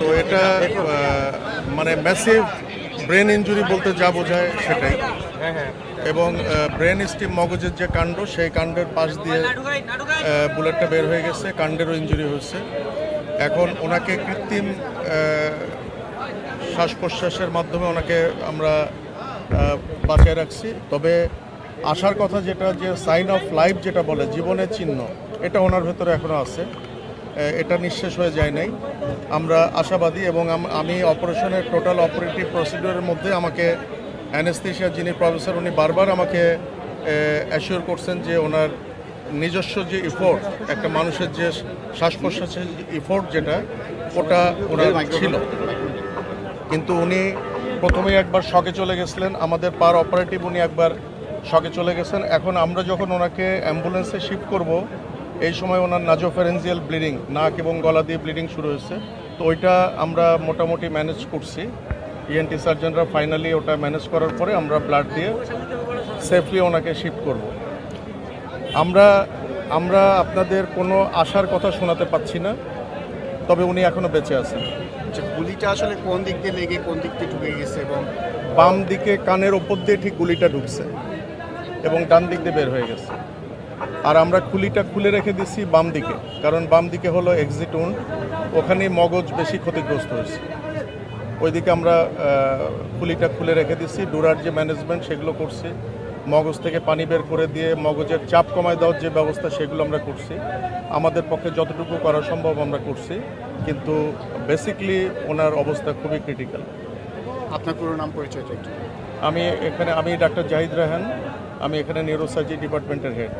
তো এটা মানে ম্যাসিভ ব্রেন ইঞ্জুরি বলতে যা বোঝায় সেটাই। এবং ব্রেন স্টিম মগজের যে কাণ্ড, সেই কাণ্ডের পাশ দিয়ে বুলেটটা বের হয়ে গেছে, কাণ্ডেরও ইঞ্জুরি হয়েছে। এখন ওনাকে কৃত্রিম শ্বাস প্রশ্বাসের মাধ্যমে ওনাকে আমরা বাঁচিয়ে রাখছি। তবে আসার কথা যেটা, যে সাইন অফ লাইফ যেটা বলে, জীবনের চিহ্ন, এটা ওনার ভেতরে এখনও আছে। এটা নিঃশেষ হয়ে যায় নাই। আমরা আশাবাদী এবং আমি অপারেশনের টোটাল অপারেটিভ প্রসিডিওরের মধ্যে আমাকে অ্যানেস্থেশিয়া যিনি প্রফেসর, উনি বারবার আমাকে অ্যাসিওর করছেন যে ওনার নিজস্ব যে ইফোর্ট একটা মানুষের যে শ্বাস প্রশ্বাসের ইফোর্ট যেটা, ওটা ওনার ছিল। কিন্তু উনি প্রথমেই একবার শকে চলে গেছিলেন, আমাদের পার অপারেটিভ উনি একবার শকে চলে গেছেন। এখন আমরা যখন ওনাকে অ্যাম্বুলেন্সে শিফট করব এই সময় ওনার নাজোফারেন্সিয়াল ব্লিডিং নাক এবং গলা দিয়ে ব্লিডিং শুরু হয়েছে। তো ওইটা আমরা মোটামুটি ম্যানেজ করছি। ইএনটি সার্জনরা ফাইনালি ওটা ম্যানেজ করার পরে আমরা ব্লাড দিয়ে সেফলি ওনাকে শিফট করব। আমরা আমরা আপনাদের কোনো আশার কথা শোনাতে পাচ্ছি না তবে উনি এখনও বেঁচে আছেন। গুলিটা আসলে কোন দিক দিয়ে লেগে কোন দিক দিয়ে ঢুকে গেছে এবং বাম দিকে কানের ওপর দিয়ে ঠিক গুলিটা ঢুকছে এবং ডান দিক দিয়ে বের হয়ে গেছে। আর আমরা খুলিটা খুলে রেখে দিচ্ছি বাম দিকে কারণ বাম দিকে হলো এক্সিট উন ওখানে মগজ বেশি ক্ষতিগ্রস্ত হয়েছে। ওইদিকে আমরা খুলিটা খুলে রেখে দিচ্ছি ডুরার যে ম্যানেজমেন্ট সেগুলো করছি মগজ থেকে পানি বের করে দিয়ে মগজের চাপ কমায় দেওয়ার যে ব্যবস্থা সেগুলো আমরা করছি। আমাদের পক্ষে যতটুকু করা সম্ভব আমরা করছি কিন্তু বেসিকলি ওনার অবস্থা খুবই ক্রিটিক্যাল আপনার পুরো নাম পরিচয়টা আমি এখানে আমি ডাক্তার জাহিদ রাহান আমি এখানে নিউরোসার্জি ডিপার্টমেন্টের হেড